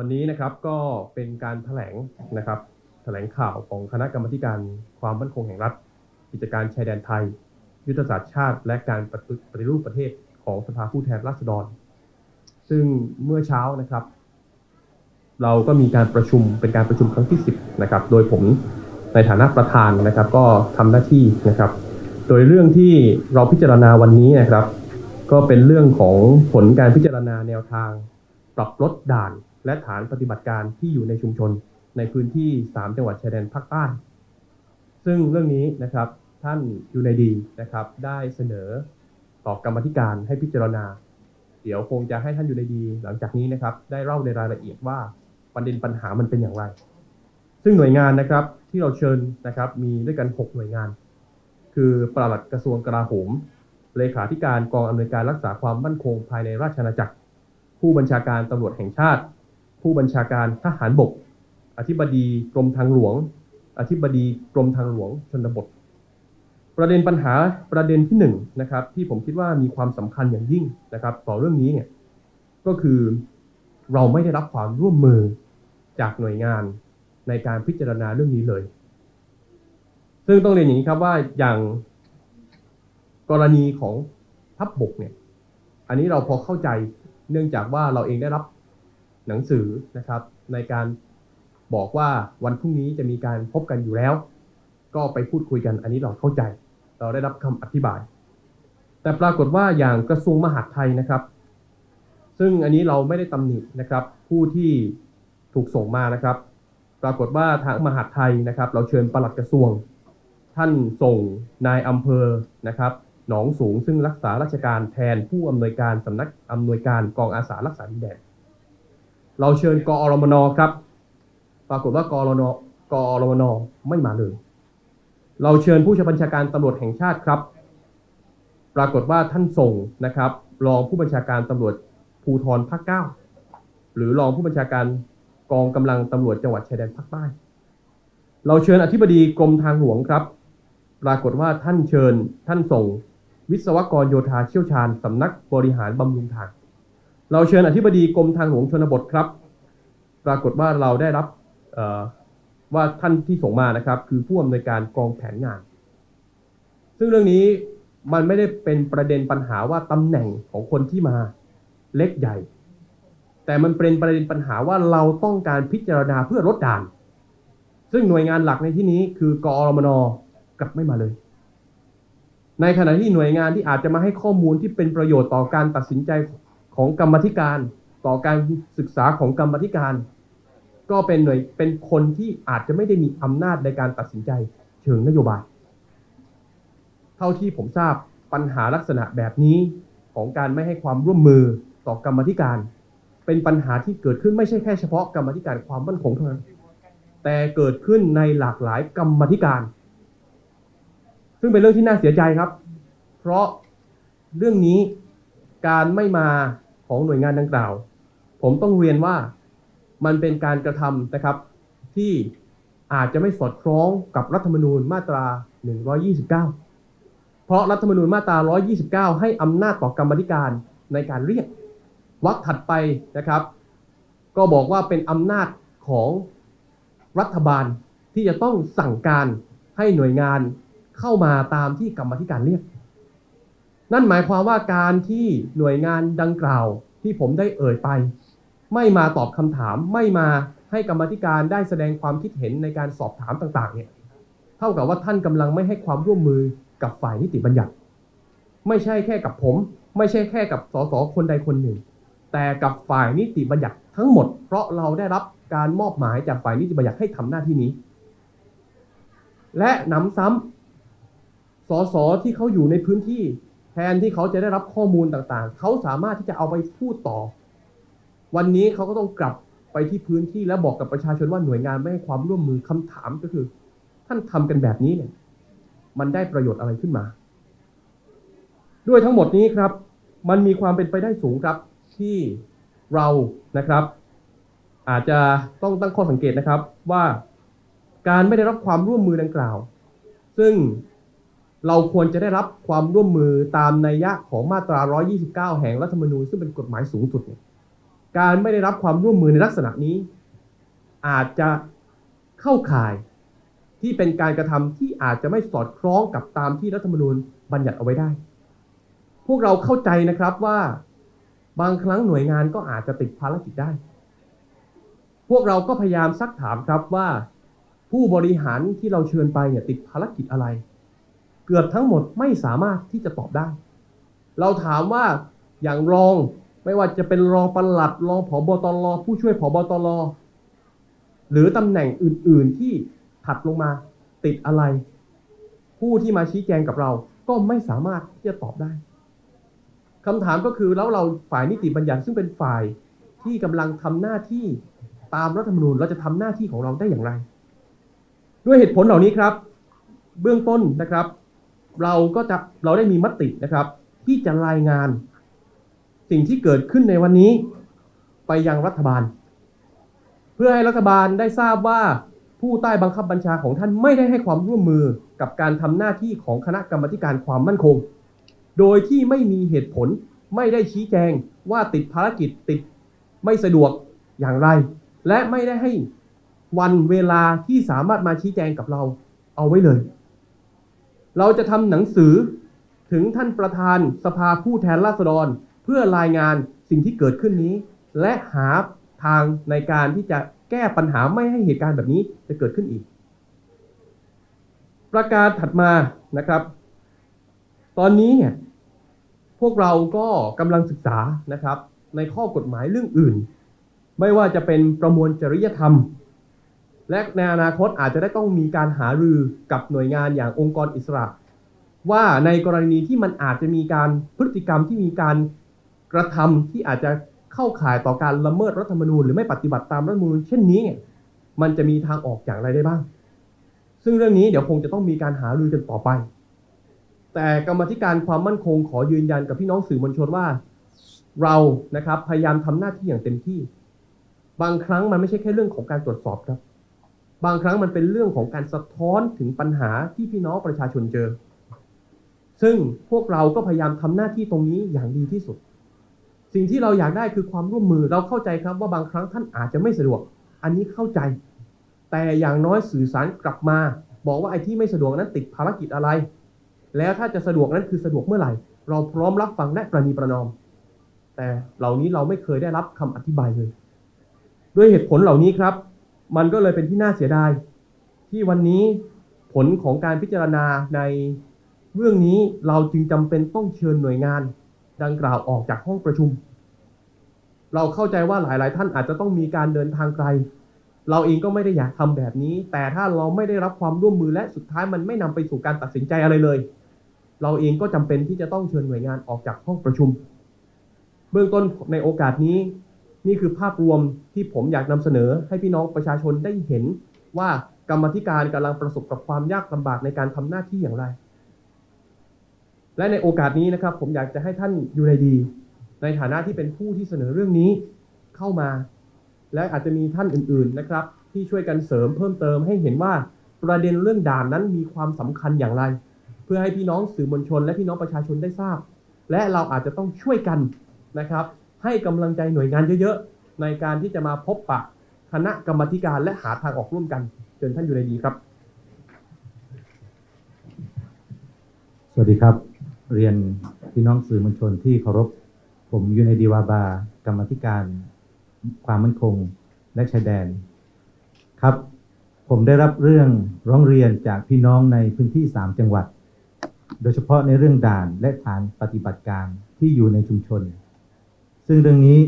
วันนี้นะครับก็เป็นการแถลงนะครับแถลงข่าวของคณะกรรมการความมั่นคงแห่งรัฐ กิจการชายแดนไทย ยุทธศาสตร์ชาติ และการปฏิปฏิรูปประเทศของสภาผู้แทนราษฎร ซึ่งเมื่อเช้านะครับ เราก็มีการประชุมเป็นการประชุมครั้งที่ 10นะครับโดยผมในฐานะประธานนะครับ ก็ทำหน้าที่นะครับ โดยเรื่องที่เราพิจารณาวันนี้นะครับ ก็เป็นเรื่องของผลการพิจารณาแนวทาง ปรับลดด่าน และฐานปฏิบัติการที่อยู่ในชุมชนในพื้นที่ 3 จังหวัดชายแดนภาคใต้ ซึ่งเรื่องนี้นะครับท่านยูในดีนะครับได้เสนอต่อกรรมธิการให้พิจารณา เดี๋ยวคงจะให้ท่านยูในดี หลังจากนี้นะครับได้เล่าในรายละเอียดว่าประเด็นปัญหามันเป็นอย่างไร ซึ่งหน่วยงานนะครับที่เราเชิญนะครับมีด้วยกัน 6 หน่วยงาน คือปลัดกระทรวงกลาโหม เลขาธิการกองอำนวยการรักษาความมั่นคงภายในราชอาณาจักร ผู้บัญชาการตำรวจแห่งชาติ ผู้บัญชาการทหารบก อธิบดีกรมทางหลวง อธิบดีกรมทางหลวงชนบท ประเด็นปัญหาประเด็นที่หนึ่งนะครับที่ผมคิดว่ามีความสำคัญอย่างยิ่งนะครับต่อเรื่องนี้เนี่ยก็คือเราไม่ได้รับความร่วมมือจากหน่วยงานในการพิจารณาเรื่องนี้เลย ซึ่งต้องเรียนอย่างนี้ครับว่าอย่างกรณีของทัพบบกเนี่ย อันนี้เราพอเข้าใจเนื่องจากว่าเราเองได้รับ หนังสือนะครับ ในการบอกว่าวันพรุ่งนี้จะมีการพบกันอยู่แล้ว ก็ไปพูดคุยกันอันนี้เราเข้าใจ เราได้รับคำอธิบาย แต่ปรากฏว่าอย่างกระทรวงมหาดไทยนะครับ ซึ่งอันนี้เราไม่ได้ตำหนินะครับ ผู้ที่ถูกส่งมานะครับ ปรากฏว่าทางมหาดไทยนะครับ เราเชิญปลัดกระทรวง ท่านส่งนายอำเภอนะครับหนองสูงซึ่งรักษาราชการแทนผู้อำนวยการสำนักอำนวยการกองอาสารักษาดินแดน เราเชิญกอรมนครับ ปรากฏว่ากอรนกอรมนไม่มาเลย เราเชิญผู้ชบัญชาการตำรวจแห่งชาติครับ ปรากฏว่าท่านส่งนะครับรองผู้บัญชาการตำรวจภูธรภาคเก้าหรือรองผู้บัญชาการกองกำลังตำรวจจังหวัดชายแดนภาคใต้เราเชิญอธิบดีกรมทางหลวงครับ ปรากฏว่าท่านเชิญท่านส่ง วิศวกรโยธาเชี่ยวชาญสำนักบริหารบำรุงทาง เราเชิญอธิบดีกรมทางหลวงชนบทครับ ปรากฏว่าเราได้รับว่าท่านที่ส่งมานะครับ คือผู้อำนวยการกองแผนงาน ซึ่งเรื่องนี้มันไม่ได้เป็นประเด็นปัญหาว่าตำแหน่งของคนที่มาเล็กใหญ่ แต่มันเป็นประเด็นปัญหาว่าเราต้องการพิจารณาเพื่อลดด่าน ซึ่งหน่วยงานหลักในที่นี้คือกอรมนกลับไม่มาเลย ในขณะที่หน่วยงานที่อาจจะมาให้ข้อมูลที่เป็นประโยชน์ต่อการตัดสินใจ ของกรรมธิการ ต่อการศึกษาของกรรมธิการ ก็เป็นหน่วยเป็นคนที่อาจจะไม่ได้มีอำนาจในการตัดสินใจเชิงนโยบาย เท่าที่ผมทราบปัญหาลักษณะแบบนี้ของการไม่ให้ความร่วมมือต่อกรรมธิการ เป็นปัญหาที่เกิดขึ้นไม่ใช่แค่เฉพาะกรรมธิการความมั่นคงเท่านั้นแต่เกิดขึ้นในหลากหลายกรรมธิการ ซึ่งเป็นเรื่องที่น่าเสียใจครับ เพราะเรื่องนี้การไม่มา ของหน่วยงานดังกล่าว ผมต้องเรียนว่ามันเป็นการกระทำนะครับ ที่อาจจะไม่สอดคล้องกับรัฐธรรมนูญมาตรา 129 เพราะรัฐธรรมนูญมาตรา 129 ให้อำนาจต่อกรรมธิการในการเรียกวรรคถัดไปนะครับ ก็บอกว่าเป็นอำนาจของรัฐบาลที่จะต้องสั่งการให้หน่วยงานเข้ามาตามที่กรรมธิการเรียก นั่นหมายความว่าการที่หน่วยงานดังกล่าวที่ผมได้เอ่ยไป ไม่มาตอบคำถามไม่มาให้กรรมธิการได้แสดงความคิดเห็นในการสอบถามต่างๆเนี่ยเท่ากับว่าท่านกำลังไม่ให้ความร่วมมือกับฝ่ายนิติบัญญัติ ไม่ใช่แค่กับผม ไม่ใช่แค่กับสสคนใดคนหนึ่ง แต่กับฝ่ายนิติบัญญัติทั้งหมด เพราะเราได้รับการมอบหมายจากฝ่ายนิติบัญญัติให้ทำหน้าที่นี้ และนำซ้ำสสที่เขาอยู่ในพื้นที่ นที่เขาจะได้รับข้อมูลต่างๆ เขาสามารถที่จะเอาไปพูดต่อ วันนี้เขาก็ต้องกลับไปที่พื้นที่แล้วบอกกับประชาชนว่าหน่วยงานไม่ให้ความร่วมมือคำถามก็คือ ท่านทำกันแบบนี้เนี่ย มันได้ประโยชน์อะไรขึ้นมา ด้วยทั้งหมดนี้ครับ มันมีความเป็นไปได้สูงครับที่เรานะครับ อาจจะต้องตั้งข้อสังเกตนะครับว่าการไม่ได้รับความร่วมมือดังกล่าว ซึ่ง เราควรจะได้รับความร่วมมือตามนัยยะของมาตรา 129 แห่งรัฐธรรมนูญซึ่งเป็นกฎหมายสูงสุดเนี่ยการไม่ได้รับความร่วมมือในลักษณะนี้ อาจจะเข้าข่ายที่เป็นการกระทำที่อาจจะไม่สอดคล้องกับตามที่รัฐธรรมนูญบัญญัติเอาไว้ได้ พวกเราเข้าใจนะครับว่าบางครั้งหน่วยงานก็อาจจะติดภารกิจได้ พวกเราก็พยายามซักถามครับว่า ผู้บริหารที่เราเชิญไปเนี่ยติดภารกิจอะไร เกือบทั้งหมดไม่สามารถที่จะตอบได้ เราถามว่าอย่างรองไม่ว่าจะเป็นรองปลัดรองผอบตรผู้ช่วยผอบตรหรือตำแหน่งอื่น ๆที่ถัดลงมาติดอะไร ผู้ที่มาชี้แจงกับเราก็ไม่สามารถที่จะตอบได้คำถามก็คือแล้วเราฝ่ายนิติบัญญัติซึ่งเป็นฝ่ายที่กำลังทำหน้าที่ตามรัฐธรรมนูญเราจะทำหน้าที่ของเราได้อย่างไร ด้วยเหตุผลเหล่านี้ครับ เบื้องต้นนะครับ เราก็จะเราได้มีมตินะครับ ที่จะรายงาน สิ่งที่เกิดขึ้นในวันนี้ ไปยังรัฐบาล เพื่อให้รัฐบาลได้ทราบว่าผู้ใต้บังคับบัญชาของท่านไม่ได้ให้ความร่วมมือกับการทำหน้าที่ของคณะกรรมการความมั่นคง โดยที่ไม่มีเหตุผลไม่ได้ชี้แจงว่าติดภารกิจติดไม่สะดวกอย่างไร และไม่ได้ให้วันเวลาที่สามารถมาชี้แจงกับเราเอาไว้เลย เราจะทำหนังสือถึงท่านประธานสภาผู้แทนราษฎร เพื่อรายงานสิ่งที่เกิดขึ้นนี้ และหาทางในการที่จะแก้ปัญหาไม่ให้เหตุการณ์แบบนี้จะเกิดขึ้นอีก ประการถัดมานะครับ ตอนนี้เนี่ยพวกเราก็กำลังศึกษานะครับ ในข้อกฎหมายเรื่องอื่น ไม่ว่าจะเป็นประมวลจริยธรรม และในอนาคตอาจจะได้ต้องมีการหารือกับหน่วยงานอย่างองค์กรอิสระ ว่าในกรณีที่มันอาจจะมีการพฤติกรรมที่มีการกระทำที่อาจจะเข้าข่ายต่อการละเมิดรัฐธรรมนูญหรือไม่ปฏิบัติตามรัฐธรรมนูญเช่นนี้เนี่ยมันจะมีทางออกอย่างไรได้บ้าง ซึ่งเรื่องนี้เดี๋ยวคงจะต้องมีการหารือกันต่อไป แต่กรรมธิการความมั่นคงขอยืนยันกับพี่น้องสื่อมวลชนว่า เรานะครับพยายามทำหน้าที่อย่างเต็มที่ บางครั้งมันไม่ใช่แค่เรื่องของการตรวจสอบครับ บางครั้งมันเป็นเรื่องของการสะท้อนถึงปัญหาที่พี่น้องประชาชนเจอ ซึ่งพวกเราก็พยายามทำหน้าที่ตรงนี้อย่างดีที่สุด สิ่งที่เราอยากได้คือความร่วมมือเราเข้าใจครับว่าบางครั้งท่านอาจจะไม่สะดวก อันนี้เข้าใจ แต่อย่างน้อยสื่อสารกลับมา บอกว่าไอ้ที่ไม่สะดวกนั้นติดภารกิจอะไร แล้วถ้าจะสะดวกนั้นคือสะดวกเมื่อไหร่ เราพร้อมรับฟังและประนีประนอม แต่เหล่านี้เราไม่เคยได้รับคำอธิบายเลย ด้วยเหตุผลเหล่านี้ครับ มันก็เลยเป็นที่น่าเสียดาย ที่วันนี้ผลของการพิจารณาในเรื่องนี้เราจึงจำเป็นต้องเชิญหน่วยงาน ดังกล่าวออกจากห้องประชุม เราเข้าใจว่าหลาย ๆ ท่านอาจจะต้องมีการเดินทางไกล เราเองก็ไม่ได้อยากทำแบบนี้ แต่ถ้าเราไม่ได้รับความร่วมมือและสุดท้ายมันไม่นำไปสู่การตัดสินใจอะไรเลย เราเองก็จำเป็นที่จะต้องเชิญหน่วยงานออกจากห้องประชุม เบื้องต้นในโอกาสนี้ นี่คือภาพรวมที่ผมอยากนำเสนอให้พี่น้องประชาชนได้เห็นว่ากรรมธิการกำลังประสบกับความยากลำบากในการทำหน้าที่อย่างไร และในโอกาสนี้นะครับ ผมอยากจะให้ท่านอยู่ในดี ในฐานะที่เป็นผู้ที่เสนอเรื่องนี้เข้ามา และอาจจะมีท่านอื่น ๆนะครับ ที่ช่วยกันเสริมเพิ่มเติมให้เห็นว่าประเด็นเรื่องด่านนั้นมีความสำคัญอย่างไร เพื่อให้พี่น้องสื่อมวลชน และพี่น้องประชาชนได้ทราบ และเราอาจจะต้องช่วยกันนะครับ ให้กำลังใจหน่วยงานเยอะๆ ในการที่จะมาพบปะคณะกรรมธิการและหาทางออกร่วมกันเชิญท่านอยู่ในดีครับ สวัสดีครับ เรียนพี่น้องสื่อมวลชนที่เคารพ ผมอยู่ในดีวาบากรรมธิการ ความมั่นคงและชายแดนครับ ผมได้รับเรื่องร้องเรียนจากพี่น้องในพื้นที่ 3 จังหวัด โดยเฉพาะในเรื่องด่านและฐานปฏิบัติการที่อยู่ในชุมชน ซึ่งเรื่องนี้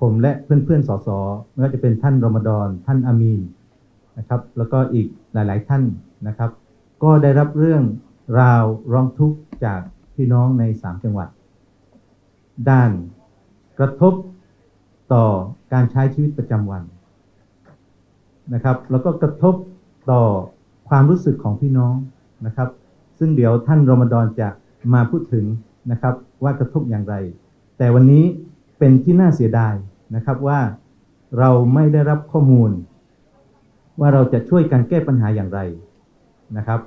ผมและเพื่อนๆสสไม่ว่าจะเป็นท่านรมฎอนท่านอามีนนะครับแล้วก็อีกหลายๆท่านนะครับ ก็ได้รับเรื่องราวร้องทุกข์จากพี่น้องใน3จังหวัด ด้านกระทบต่อการใช้ชีวิตประจำวันนะครับ แล้วก็กระทบต่อความรู้สึกของพี่น้องนะครับ ซึ่งเดี๋ยวท่านรมฎอนจะมาพูดถึงนะครับว่ากระทบอย่างไร แต่วันนี้ เป็นที่น่าเสียดายนะครับว่าเราไม่ได้รับข้อมูล ว่าเราจะช่วยกันแก้ปัญหาอย่างไรนะครับ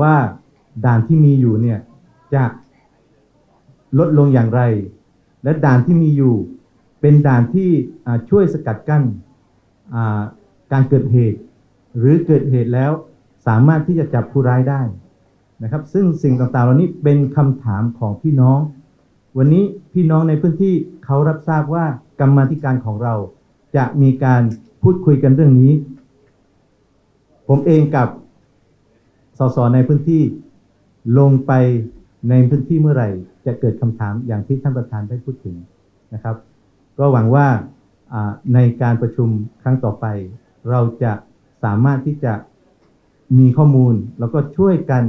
ว่าด่านที่มีอยู่เนี่ยจะลดลงอย่างไร และด่านที่มีอยู่เป็นด่านที่ช่วยสกัดกั้นการเกิดเหตุ หรือเกิดเหตุแล้วสามารถที่จะจับผู้ร้ายได้นะครับ ซึ่งสิ่งต่างๆเหล่านี้เป็นคำถามของพี่น้อง วันนี้พี่น้องในพื้นที่เขารับทราบว่ากรรมธิการของเรา จะมีการพูดคุยกันเรื่องนี้ ผมเองกับสสในพื้นที่ลงไปในพื้นที่เมื่อไหร่ จะเกิดคำถามอย่างที่ท่านประธานได้พูดถึงนะครับ ก็หวังว่าในการประชุมครั้งต่อไป เราจะสามารถที่จะมีข้อมูล แล้วก็ช่วยกัน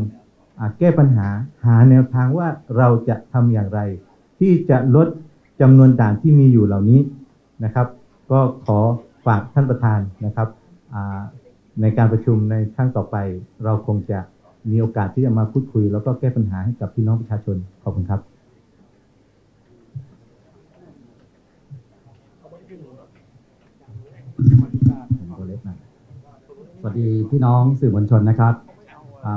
แก้ปัญหาหาแนวทางว่าเราจะทำอย่างไร ที่จะลดจำนวนด่านที่มีอยู่เหล่านี้นะครับ ก็ขอฝากท่านประธานนะครับในการประชุมในครั้งต่อไป เราคงจะมีโอกาสที่จะมาพูดคุย แล้วก็แก้ปัญหาให้กับพี่น้องประชาชนขอบคุณครับสวัสดีพี่น้องสื่อมวลชนนะครับ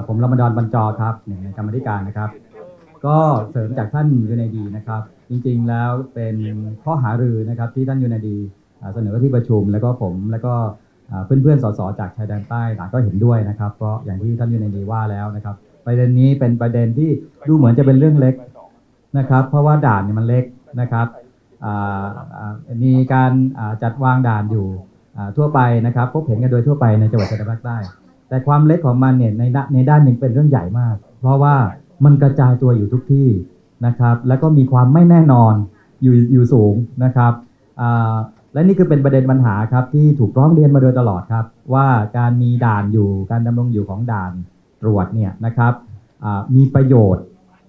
ผมรมดอนบรรจอครับหนึ่งในกรรมธิการนะครับ ก็เสริมจากท่านยูไนดีนะครับ จริงๆแล้วเป็นข้อหารือนะครับที่ท่านยูไนดีเสนอที่ประชุมแล้วก็ผมแล้วก็เพื่อนๆสสจากชายแดนใต้ต่างก็เห็นด้วยนะครับเพราะอย่างที่ท่านยูไนดีว่าแล้วนะครับ ประเด็นนี้เป็นประเด็นที่ดูเหมือนจะเป็นเรื่องเล็กนะครับ เพราะว่าด่านเนี่ยมันเล็กนะครับมีการจัดวางด่านอยู่ทั่วไปนะครับ พบเห็นกันโดยทั่วไปในจังหวัดชายแดนภาคใต้แต่ความเล็กของมันเนี่ยในด้านในด้านหนึ่งเป็นเรื่องใหญ่มาก เพราะว่า มันกระจายตัวอยู่ทุกที่นะครับ แล้วก็มีความไม่แน่นอนอยู่อยู่สูงนะครับและนี่คือเป็นประเด็นปัญหาครับที่ถูกร้องเรียนมาโดยตลอดครับ ว่าการมีด่านอยู่การดำรงอยู่ของด่านตรวจเนี่ยนะครับมีประโยชน์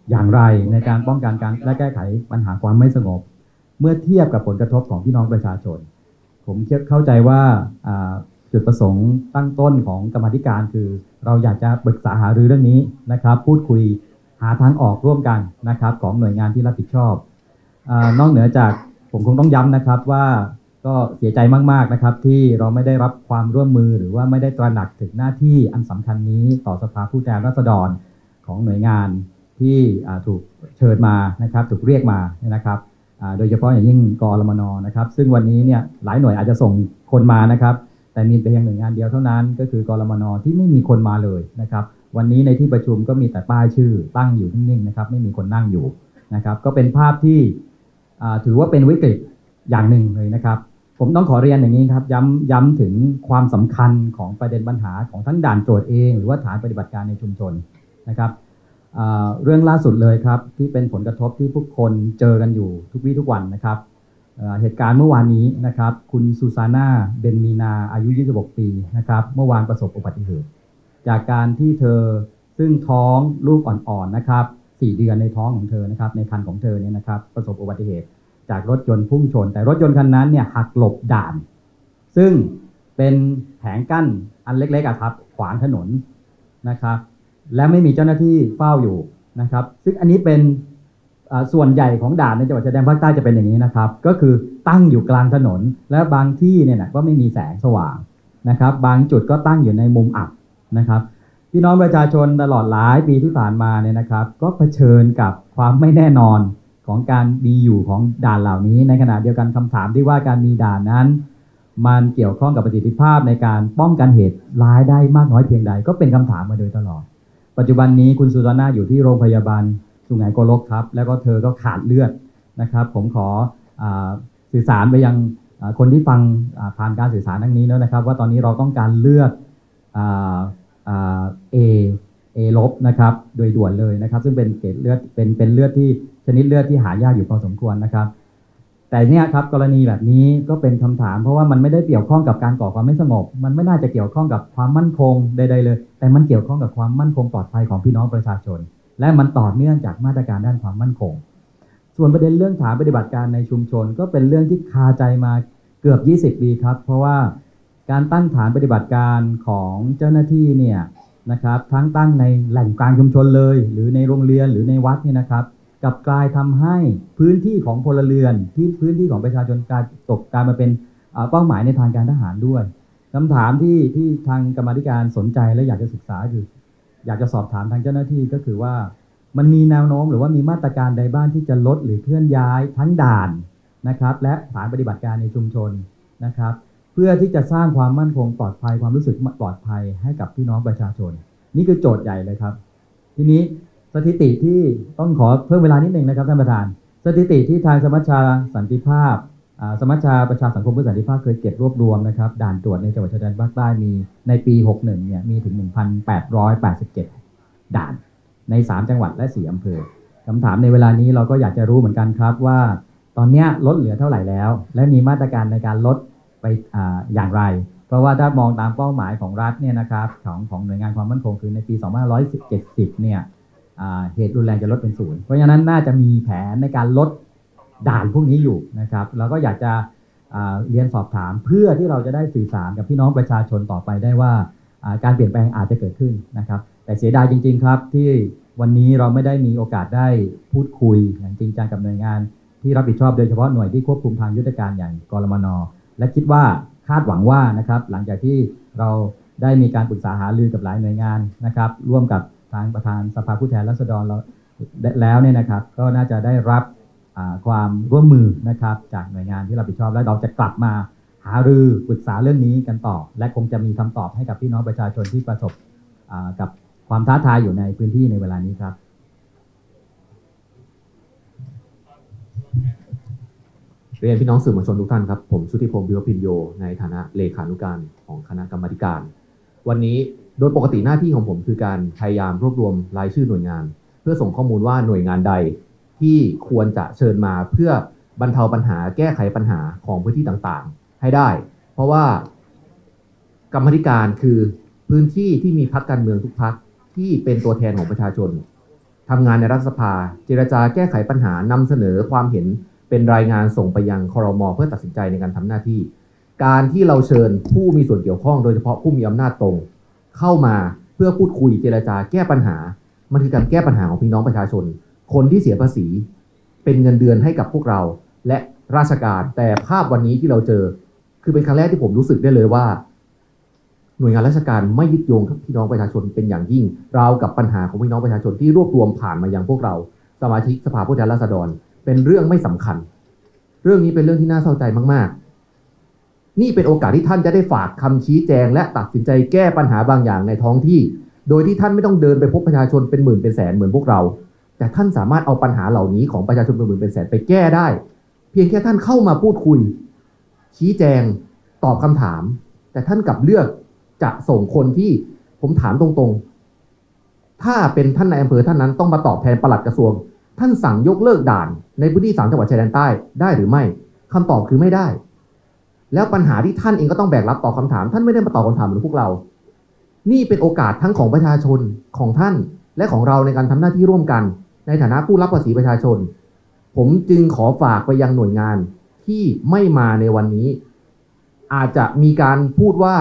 อย่างไรในการป้องกันการและแก้ไขปัญหาความไม่สงบ เมื่อเทียบกับผลกระทบของพี่น้องประชาชน ผมเชื่อเข้าใจว่าจุดประสงค์ตั้งต้นของกรรมธิการคือ เราอยากจะปรึกษาหารือเรื่องนี้นะครับ พูดคุย หาทางออกร่วมกันนะครับของหน่วยงานที่รับผิดชอบอนอกเหนือจากผมคงต้องย้ำนะครับว่าก็เสียใจมากๆนะครับ ที่เราไม่ได้รับความร่วมมือหรือว่าไม่ได้ตระหนักถึงหน้าที่อันสำคัญนี้ต่อสภาผู้แทนราษฎรของหน่วยงานที่ถูกเชิญมานะครับถูกเรียกมานะครับโดยเฉพาะอย่างยิ่งกรมนนะครับ ซึ่งวันนี้เนี่ยหลายหน่วยอาจจะส่งคนมานะครับ แต่มีเพียงหน่วยงานเดียวเท่านั้น ก็คือกรมนที่ไม่มีคนมาเลยนะครับ วันนี้ในที่ประชุมก็มีแต่ป้ายชื่อตั้งอยู่นิ่งๆนะครับ ไม่มีคนนั่งอยู่นะครับ ก็เป็นภาพที่ถือว่าเป็นวิกฤตอย่างหนึ่งเลยนะครับ ผมต้องขอเรียนอย่างนี้ครับย้ำย้ำถึงความสำคัญของประเด็นปัญหาของทั้งด่านตรวจเอง หรือว่าฐานปฏิบัติการในชุมชนนะครับเรื่องล่าสุดเลยครับ ที่เป็นผลกระทบที่ทุกคนเจอกันอยู่ทุกวี่ทุกวันนะครับเหตุการณ์เมื่อวานนี้นะครับ คุณซูซาน่าเบนมีนาอายุ 26 ปีนะครับ เมื่อวานประสบอุบัติเหตุ จากการที่เธอซึ่งท้องลูกอ่อนๆนะครับ4เดือนในท้องของเธอนะครับในครรภ์ของเธอเนี่ยนะครับประสบอุบัติเหตุ จากรถยนต์พุ่งชน แต่รถยนต์คันนั้นเนี่ยหักหลบด่าน ซึ่งเป็นแผงกั้นอันเล็กๆอะครับขวางถนนนะครับ และไม่มีเจ้าหน้าที่เฝ้าอยู่นะครับ ซึ่งอันนี้เป็นส่วนใหญ่ของด่านในจังหวัดชายแดนภาคใต้จะเป็นอย่างนี้นะครับ ก็คือตั้งอยู่กลางถนน และบางที่เนี่ยนะก็ไม่มีแสงสว่างนะครับ บางจุดก็ตั้งอยู่ในมุมอับ นะครับพี่น้องประชาชนตลอดหลายปีที่ผ่านมาเนี่ยนะครับ ก็เผชิญกับความไม่แน่นอนของการมีอยู่ของด่านเหล่านี้ ในขณะเดียวกันคำถามที่ว่าการมีด่านนั้น มันเกี่ยวข้องกับประสิทธิภาพในการป้องกันเหตุร้ายได้มากน้อยเพียงใด ก็เป็นคำถามมาโดยตลอด ปัจจุบันนี้คุณสุซาน่าอยู่ที่โรงพยาบาลสุไหงโกลกครับ แล้วก็เธอก็ขาดเลือดนะครับ ผมขออสื่อสารไปยังคนที่ฟังผ่านการสื่อสารทั้งนี้แล้วนะครับ ว่าตอนนี้เราต้องการเลือด เอเอลบนะครับโดยด่วนเลยนะครับ ซึ่งเป็นเกรดเลือดเป็นเป็นเลือดที่ชนิดเลือดที่หายากอยู่พอสมควรนะครับ แต่เนี่ยครับกรณีแบบนี้ก็เป็นคำถาม เพราะว่ามันไม่ได้เกี่ยวข้องกับการก่อความไม่สงบ มันไม่น่าจะเกี่ยวข้องกับความมั่นคงใดๆเลย แต่มันเกี่ยวข้องกับความมั่นคงปลอดภัยของพี่น้องประชาชน และมันต่อเนื่องจากมาตรการด้านความมั่นคง ส่วนประเด็นเรื่องฐานปฏิบัติการในชุมชน ก็เป็นเรื่องที่คาใจมาเกือบ 20 ปีครับ เพราะว่า การตั้งฐานปฏิบัติการของเจ้าหน้าที่เนี่ยนะครับทั้งตั้งในแหล่งกลางชุมชนเลย หรือในโรงเรียนหรือในวัดเนี่ยนะครับกับกลายทำให้พื้นที่ของพลเรือนที่พื้นที่ของประชาชนกลายตกกลายมาเป็นเป้าหมายในทางการทหารด้วยคำถามที่ที่ทางกรรมธิการสนใจและอยากจะศึกษาคือ อยากจะสอบถามทางเจ้าหน้าที่ก็คือว่า มันมีแนวโน้มหรือว่ามีมาตรการใดบ้างที่จะลดหรือเคลื่อนย้ายทั้งด่านนะครับ และฐานปฏิบัติการในชุมชนนะครับ เพื่อที่จะสร้างความมั่นคงปลอดภัยความรู้สึกปลอดภัยให้กับพี่น้องประชาชน นี่คือโจทย์ใหญ่เลยครับ ทีนี้สถิติที่ต้องขอเพิ่มเวลานิดหนึ่งนะครับท่านประธาน สถิติที่ทางสมัชชาสันติภาพสมัชชาประชาสังคมเพื่อสันติภาพเคยเก็บรวบรวมนะครับด่านตรวจในจังหวัดชายแดนภาคใต้มีในปี 61 เนี่ยมีถึง 1,887 ด่านใน 3 จังหวัดและ 4 อำเภอคำถามในเวลานี้เราก็อยากจะรู้เหมือนกันครับว่า ตอนนี้ลดเหลือเท่าไหร่แล้ว และมีมาตรการในการลด ไปออย่างไร เพราะว่าถ้ามองตามเป้าหมายของรัฐเนี่ยนะครับของของหน่วยงานความมั่นคงคือในปี 2570 เนี่ยอ่าเหตุรุนแรงจะลดเป็นศูนย์เพราะฉะนั้นน่าจะมีแผนในการลดด่านพวกนี้อยู่นะครับแล้วก็อยากจะเรียนสอบถามเพื่อที่เราจะได้สื่อสารกับพี่น้องประชาชนต่อไปได้ว่าอ่าการเปลี่ยนแปลงอาจจะเกิดขึ้นนะครับ แต่เสียดายจริง ๆ ครับ ที่วันนี้เราไม่ได้มีโอกาสได้พูดคุยอย่างจริงจังกับหน่วยงานที่รับผิดชอบโดยเฉพาะหน่วยที่ควบคุมทางยุทธการอย่างกรมน และคิดว่าคาดหวังว่านะครับหลังจากที่เราได้มีการปรึกษาหารือกับหลายหน่วยงานนะครับ ร่วมกับทางประธานสภาผู้แทนราษฎรเราแล้วเนี่ยนะครับ ก็น่าจะได้รับความร่วมมือนะครับจากหน่วยงานที่รับผิดชอบ และเราจะกลับมาหารือปรึกษาเรื่องนี้กันต่อ และคงจะมีคำตอบให้กับพี่น้องประชาชนที่ประสบกับความท้าทายอยู่ในพื้นที่ในเวลานี้ครับ เรียนพี่น้องสื่อมวลชนทุกท่านครับ ผมชุติพงศ์บิวพินโย ในฐานะเลขานุการของคณะกรรมการ วันนี้โดยปกติหน้าที่ของผมคือการพยายามรวบรวมรายชื่อหน่วยงาน เพื่อส่งข้อมูลว่าหน่วยงานใดที่ควรจะเชิญมาเพื่อบรรเทาปัญหาแก้ไขปัญหาของพื้นที่ต่างๆ ให้ได้ เพราะว่ากรรมธิการคือพื้นที่ที่มีพักการเมืองทุกพักที่เป็นตัวแทนของประชาชนทำงานในรัฐสภา เจรจาแก้ไขปัญหานำเสนอความเห็น เป็นรายงานส่งไปยังคอรมอเพื่อตัดสินใจในการทำหน้าที่ การที่เราเชิญผู้มีส่วนเกี่ยวข้องโดยเฉพาะผู้มีอำนาจตรง เข้ามาเพื่อพูดคุยเจรจาแก้ปัญหา มันคือการแก้ปัญหาของพี่น้องประชาชน คนที่เสียภาษี เป็นเงินเดือนให้กับพวกเรา และราชการแต่ภาพวันนี้ที่เราเจอ คือเป็นครั้งแรกที่ผมรู้สึกได้เลยว่า หน่วยงานราชการไม่ยึดโยงกับพี่น้องประชาชนเป็นอย่างยิ่งราวกับปัญหาของพี่น้องประชาชนที่รวบรวมผ่านมายังพวกเรา สมาชิกสภาผู้แทนราษฎร เป็นเรื่องไม่สำคัญ เรื่องนี้เป็นเรื่องที่น่าเศร้าใจมาก ๆ นี่เป็นโอกาสที่ท่านจะได้ฝากคำชี้แจง และตัดสินใจแก้ปัญหาบางอย่างในท้องที่ โดยที่ท่านไม่ต้องเดินไปพบประชาชนเป็นหมื่นเป็นแสนเหมือนพวกเรา แต่ท่านสามารถเอาปัญหาเหล่านี้ของประชาชนเป็นหมื่นเป็นแสนไปแก้ได้ เพียงแค่ท่านเข้ามาพูดคุย ชี้แจงตอบคำถาม แต่ท่านกลับเลือกจะส่งคนที่ผมถามตรงๆ ถ้าเป็นท่านนายอำเภอท่านนั้นต้องมาตอบแทนปลัดกระทรวง ท่านสั่งยกเลิกด่านในพื้นที่สามจังหวัดชายแดนใต้ได้หรือไม่คำตอบคือไม่ได้ แล้วปัญหาที่ท่านเองก็ต้องแบกรับตอบคำถาม ท่านไม่ได้มาตอบคำถามเหมือนพวกเรา นี่เป็นโอกาสทั้งของประชาชนของท่านและของเราในการทำหน้าที่ร่วมกัน ในฐานะผู้รับภาษีประชาชน ผมจึงขอฝากไปยังหน่วยงานที่ไม่มาในวันนี้ อาจจะมีการพูดว่า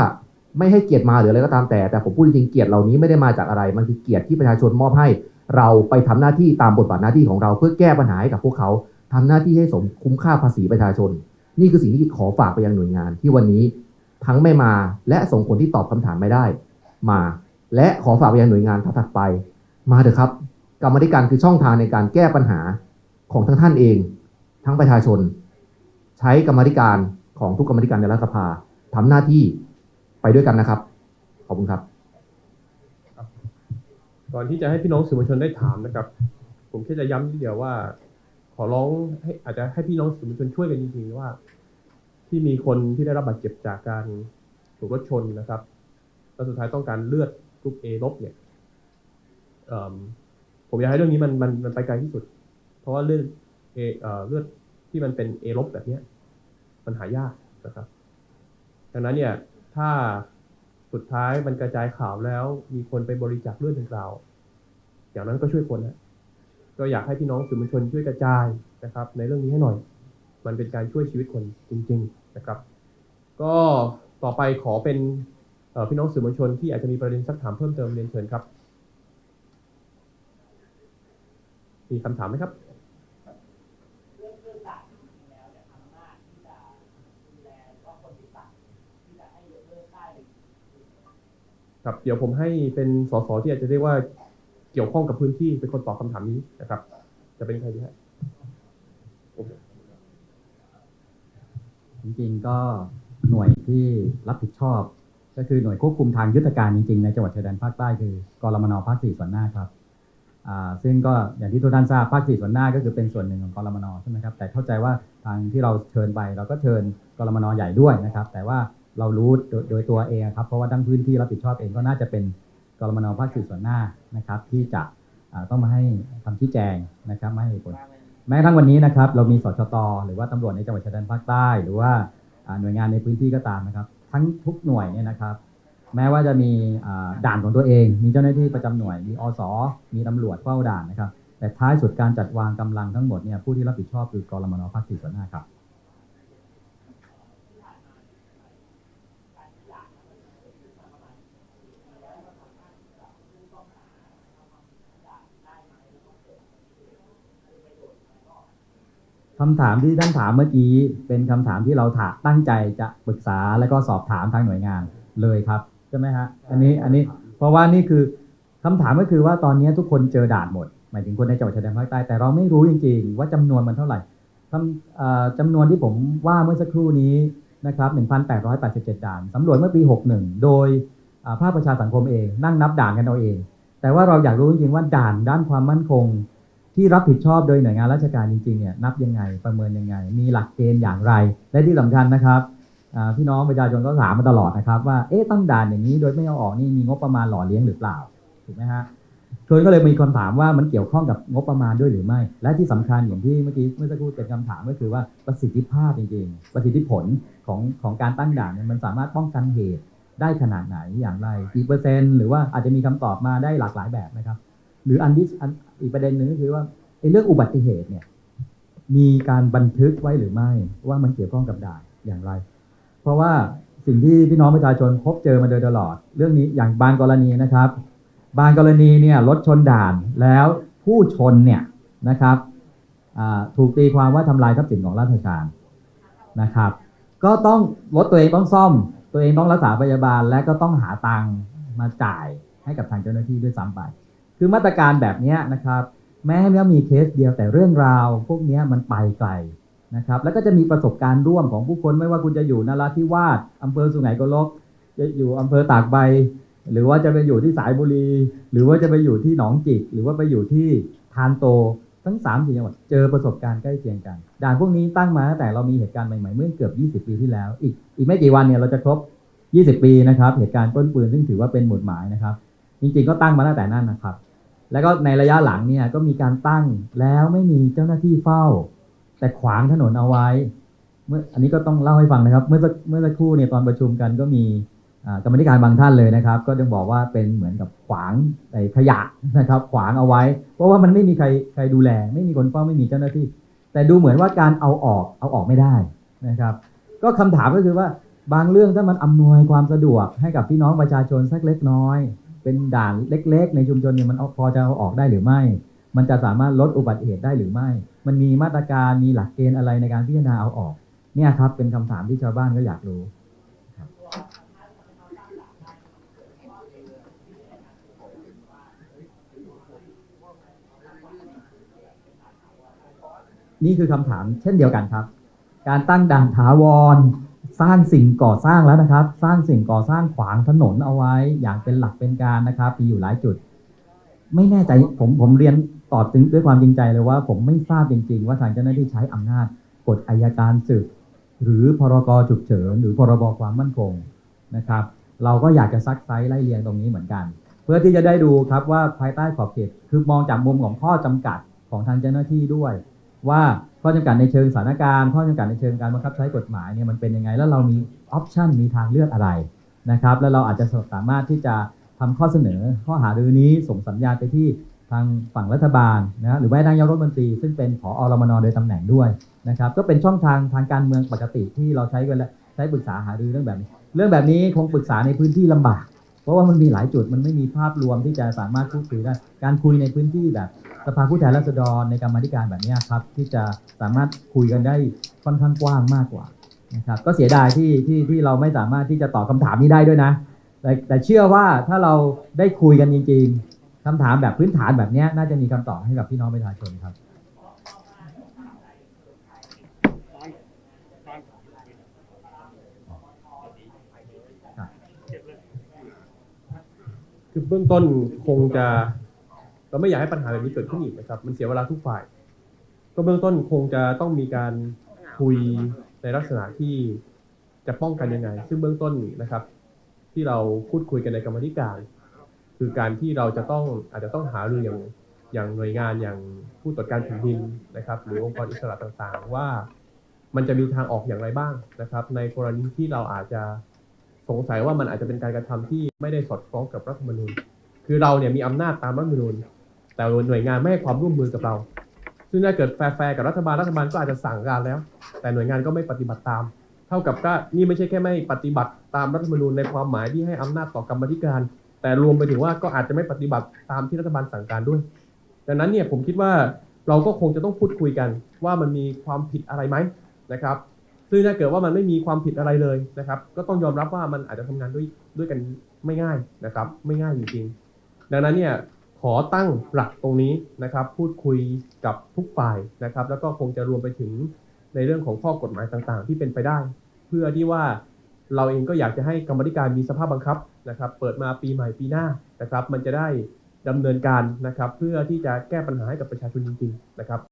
ไม่ให้เกียรติมาหรืออะไรก็ตามแต่แต่ผมพูดจริงเกียรติเหล่านี้ไม่ได้มาจากอะไร มันคือเกียรติที่ประชาชนมอบให้ เราไปทำหน้าที่ตามบทบาทหน้าที่ของเราเพื่อแก้ปัญหาให้กับพวกเขาทำหน้าที่ให้สมคุ้มค่าภาษีประชาชน นี่คือสิ่งที่ขอฝากไปยังหน่วยงาน ที่วันนี้ทั้งไม่มาและส่งคนที่ตอบคำถามไม่ได้ มา และขอฝากไปยังหน่วยงานถัดไป มาเถอะครับ กรรมาธิการคือช่องทางในการแก้ปัญหาของทั้งท่านเอง ทั้งประชาชน ใช้กรรมธิการของทุกกรรมธิการในรัฐสภาทำหน้าที่ไปด้วยกันนะครับ ขอบคุณครับ ก่อนที่จะให้พี่น้องสื่อมวลชนได้ถามนะครับ ผมแค่จะย้ำนิดเดียวว่า ขอร้องให้อาจจะให้พี่น้องสื่อมวลชนช่วยกันจริงๆว่า ที่มีคนที่ได้รับบาดเจ็บจากการถูกรถชนนะครับแล้วสุดท้ายต้องการเลือดกรุ๊ปเอลบเนี่ยผมอยากให้เรื่องนี้มันมันมันไปไกลที่สุด เพราะว่าเลือดเอเอ่อเลือดที่มันเป็นเอลบแบบเนี้ยมันหายากนะครับ ดังนั้นเนี่ยถ้า สุดท้ายมันกระจายข่าวแล้วมีคนไปบริจาคเลือดดังกล่าวอย่างนั้นก็ช่วยคนนะก็อยากให้พี่น้องสื่อมวลชนช่วยกระจายนะครับ ในเรื่องนี้ให้หน่อย มันเป็นการช่วยชีวิตคนจริง ๆนะครับ ก็ต่อไปขอเป็นพี่น้องสื่อมวลชนที่อาจจะมีประเด็นสักถามเพิ่มเติมเรียนเชิญครับ มีคำถามไหมครับ ครับเดี๋ยวผมให้เป็นสสที่อาจจะเรียกว่าเกี่ยวข้องกับพื้นที่เป็นคนตอบคำถามนี้นะครับ จะเป็นใครดีฮะจริงๆก็หน่วยที่รับผิดชอบ ก็คือหน่วยควบคุมทางยุทธการจริงๆ ในจังหวัดชายแดนภาคใต้คือกรมนภาคสี่ส่วนหน้าครับซึ่งก็อย่างที่ทุกท่านทราบภาคสี่ส่วนหน้าก็คือเป็นส่วนหนึ่งของกรมนใช่ไหมครับแต่เข้าใจว่าทางที่เราเชิญไปเราก็เชิญกรมนใหญ่ด้วยนะครับ แต่ว่า เรารู้โดยตัวเองครับ เพราะว่าทั้งพื้นที่รับผิดชอบเองก็น่าจะเป็นกรมนภาคสี่ส่วนหน้านะครับ ที่จะต้องมาให้คำชี้แจงนะครับมาให้ผลแม้ทั่งวันนี้นะครับ เรามีสชตหรือว่าตำรวจในจังหวัดชายแดนภาคใต้ หรือว่าหน่วยงานในพื้นที่ก็ตามนะครับ ทั้งทุกหน่วยเนี่ยนะครับ แม้ว่าจะมีด่านของตัวเอง มีเจ้าหน้าที่ประจำหน่วย มีอสมีตำรวจเฝ้าด่านนะครับ แต่ท้ายสุดการจัดวางกำลังทั้งหมดเนี่ยผู้ที่รับผิดชอบคือกรมนภาคสี่ส่วนหน้าครับ คำถามที่ท่านถามเมื่อกี้เป็นคำถามที่เราถาตั้งใจจะปรึกษาแล้วก็สอบถามทางหน่วยงานเลยครับใช่ไหมฮะอันนี้อันนี้เพราะว่านี่คือคำถามก็คือว่าตอนนี้ทุกคนเจอด่านหมด หมายถึงคนในจังหวัดชายแดนภาคใต้แต่เราไม่รู้จริง ๆ ว่าจำนวนมันเท่าไหร่คำเอ่อจำนวนที่ผมว่าเมื่อสักครู่นี้นะครับ1,887 ด่านสำรวจเมื่อปี 61 โดยอ่าภาคประชาสังคมเองนั่งนับด่านกันเอาเอง แต่ว่าเราอยากรู้จริงๆว่าด่านด้านความมั่นคง ที่รับผิดชอบโดยหน่วยงานราชการจริงๆเนี่ยนับยังไงประเมินยังไง มีหลักเกณฑ์อย่างไร และที่สำคัญนะครับพี่น้องประชาชนก็ถามมาตลอดนะครับ ว่าเอ๊ะตั้งด่านอย่างนี้โดยไม่เอาออกนี่มีงบประมาณหล่อเลี้ยงหรือเปล่าถูกไหมฮะคนก็เลยมีคำถามว่ามันเกี่ยวข้องกับงบประมาณด้วยหรือไม่ และที่สำคัญอย่างที่เมื่อกี้เมื่อสักครู่เป็นคำถามก็คือว่าประสิทธิภาพจริงๆ ประสิทธิผลของของการตั้งด่านเนี่ยมันสามารถป้องกันเหตุได้ขนาดไหนอย่างไรกี่เปอร์เซ็นต์หรือว่าอาจจะมีคำตอบมาได้หลากหลายแบบนะครับ หรืออันที่อีกประเด็นหนึ่งก็คือว่าไอ้เรื่องอุบัติเหตุเนี่ย มีการบันทึกไว้หรือไม่ ว่ามันเกี่ยวข้องกับด่านอย่างไร เพราะว่าสิ่งที่พี่น้องประชาชนพบเจอมาโดยตลอด เรื่องนี้อย่างบางกรณีนะครับ บางกรณีเนี่ยรถชนด่านแล้วผู้ชนเนี่ยนะครับถูกตีความว่าทำลายทรัพย์สินของราชการนะครับ ก็ต้องรถตัวเองต้องซ่อม ตัวเองต้องรักษาพยาบาลและก็ต้องหาตังค์มาจ่ายให้กับทางเจ้าหน้าที่ด้วยซ้ำไป คือมาตรการแบบนี้นะครับแม้ว่มีเคสเดียวแต่เรื่องราว พวกนี้มันไปไกลนะครับแล้วก็จะมีประสบการณ์ร่วมของผู้คนไม่ว่าคุณจะอยู่นราธิวาสอำเภอสุไหงโกลก จะอยู่อำเภอตากใบ หรือว่าจะไปอยู่ที่สายบุรี หรือว่าจะไปอยู่ที่หนองจิก หรือว่าไปอยู่ที่ทานโตทั้ง3ามสี่จังหวัดเจอประสบการณ์ใกล้เคียงกัน ด่านพวกนี้ตั้งมาตั้งแต่เรามีเหตุการณ์ใหม่ ๆ เมื่อเกือบ 20 ปีที่แล้ว อีกอีกไม่กี่วันเนี่ยเราจะครบ 20 ปีนะครับเหตุการณ์ป้นปืนซึ่งถือว่าเป็นหมุดหมายนะครับ จริงๆก็ตั้งมาตั้งแต่นั้นนะครับ แล้วก็ในระยะหลังเนี่ยก็มีการตั้งแล้วไม่มีเจ้าหน้าที่เฝ้า แต่ขวางถนนเอาไว้ เมื่ออันนี้ก็ต้องเล่าให้ฟังนะครับ เมื่อเมื่อสักครู่เนี่ยตอนประชุมกันก็มีกรรมธิการบางท่านเลยนะครับ ก็ต้องบอกว่าเป็นเหมือนกับขวางไอ้ขยะนะครับ ขวางเอาไว้ เพราะว่ามันไม่มีใครใครดูแล ไม่มีคนเฝ้าไม่มีเจ้าหน้าที่ แต่ดูเหมือนว่าการเอาออกเอาออกไม่ได้นะครับ ก็คำถามก็คือว่าบางเรื่องถ้ามันอำนวยความสะดวกให้กับพี่น้องประชาชนสักเล็กน้อย เป็นด่านเล็ก ๆ ในชุมชนเนี่ยมันพอจะเอาออกได้หรือไม่ มันจะสามารถลดอุบัติเหตุได้หรือไม่ มันมีมาตรการมีหลักเกณฑ์อะไรในการพิจารณาเอาออก เนี่ยครับเป็นคำถามที่ชาวบ้านก็อยากรู้นี่คือคำถามเช่นเดียวกันครับ การตั้งด่านถาวร สร้างสิ่งก่อสร้างแล้วนะครับ สร้างสิ่งก่อสร้างขวางถนนเอาไว้ อย่างเป็นหลักเป็นการนะครับมีอยู่หลายจุด ไม่แน่ใจผมผมเรียนตอบจริงด้วยความจริงใจเลยว่า ผมไม่ทราบจริง ๆ ว่าทางเจ้าหน้าที่ใช้อำนาจกฎอายการศึก หรือพรกฉุกเฉินหรือพรบความมั่นคงนะครับ เราก็อยากจะซักไซส์ไล่เรียงตรงนี้เหมือนกัน เพื่อที่จะได้ดูครับว่าภายใต้ขอบเขตคือมองจากมุมของข้อจำกัดของทางเจ้าหน้าที่ด้วย ว่าข้อจำกัดในเชิงสถานการณ์ข้อจำกัดในเชิงการบังคับใช้กฎหมายเนี่ยมันเป็นยังไง แล้วเรามีออปชันมีทางเลือกอะไรนะครับ แล้วเราอาจจะสามารถที่จะทำข้อเสนอ ข้อหารือนี้ส่งสัญญาณไปที่ทางฝั่งรัฐบาลนะหรือว่าทางนายกรัฐมนตรี ซึ่งเป็นผอรมนโดยตำแหน่งด้วยนะครับ ก็เป็นช่องทางทางการเมืองปกติที่เราใช้กันและใช้ปรึกษาหารือเรื่องแบบนี้ เรื่องแบบนี้คงปรึกษาในพื้นที่ลำบาก เพราะว่ามันมีหลายจุดมันไม่มีภาพรวมที่จะสามารถพูดคุยได้ การคุยในพื้นที่แบบสภาผู้แทนราษฎรในกรรมาธิการแบบนี้ครับ ที่จะสามารถคุยกันได้ค่อนข้างกว้างมากกว่านะครับก็เสียดายที่ที่ที่เราไม่สามารถที่จะตอบคำถามนี้ได้ด้วยนะ แต่แต่เชื่อว่าถ้าเราได้คุยกันจริง ๆคำถามแบบพื้นฐานแบบนี้น่าจะมีคำตอบให้กับพี่น้องประชาชนครับ คือเบื้องต้นคงจะเราไม่อยากให้ปัญหาแบบนี้เกิดขึ้นอีกนะครับ มันเสียเวลาทุกฝ่าย ก็เบื้องต้นคงจะต้องมีการคุยในลักษณะที่จะป้องกันยังไง ซึ่งเบื้องต้นนะครับ ที่เราพูดคุยกันในกรรมธิการ คือการที่เราจะต้องอาจจะต้องหารืออย่างอย่างหน่วยงานอย่างผู้ตรวจการแผ่นดินนะครับ หรือองค์กรอิสระต่างๆ ว่ามันจะมีทางออกอย่างไรบ้างนะครับ ในกรณีที่เราอาจจะ สงสัยว่ามันอาจจะเป็นการกระทำที่ไม่ได้สอดคล้องกับรัฐธรรมนูญ คือเราเนี่ยมีอำนาจตามรัฐธรรมนูญ แต่หน่วยงานไม่ให้ความร่วมมือกับเรา ซึ่งถ้าเกิดแฟร์กับรัฐบาลรัฐบาลก็อาจจะสั่งการแล้ว แต่หน่วยงานก็ไม่ปฏิบัติตาม เท่ากับก็นี่ไม่ใช่แค่ไม่ปฏิบัติตามรัฐธรรมนูญในความหมายที่ให้อำนาจต่อกรรมธิการ แต่รวมไปถึงว่าก็อาจจะไม่ปฏิบัติตามที่รัฐบาลสั่งการด้วย ดังนั้นเนี่ยผมคิดว่าเราก็คงจะต้องพูดคุยกันว่ามันมีความผิดอะไรไหมนะครับ ซึ่งถ้าเกิดว่ามันไม่มีความผิดอะไรเลยนะครับ ก็ต้องยอมรับว่ามันอาจจะทำงานด้วยด้วยกันไม่ง่ายนะครับ ไม่ง่ายจริงๆ ดังนั้นเนี่ยขอตั้งหลักตรงนี้นะครับ พูดคุยกับทุกฝ่ายนะครับ แล้วก็คงจะรวมไปถึงในเรื่องของข้อกฎหมายต่างๆ ที่เป็นไปได้ เพื่อที่ว่าเราเองก็อยากจะให้กรรมธิการมีสภาพบังคับนะครับ เปิดมาปีใหม่ปีหน้านะครับ มันจะได้ดำเนินการนะครับ เพื่อที่จะแก้ปัญหาให้กับประชาชนจริงๆนะครับ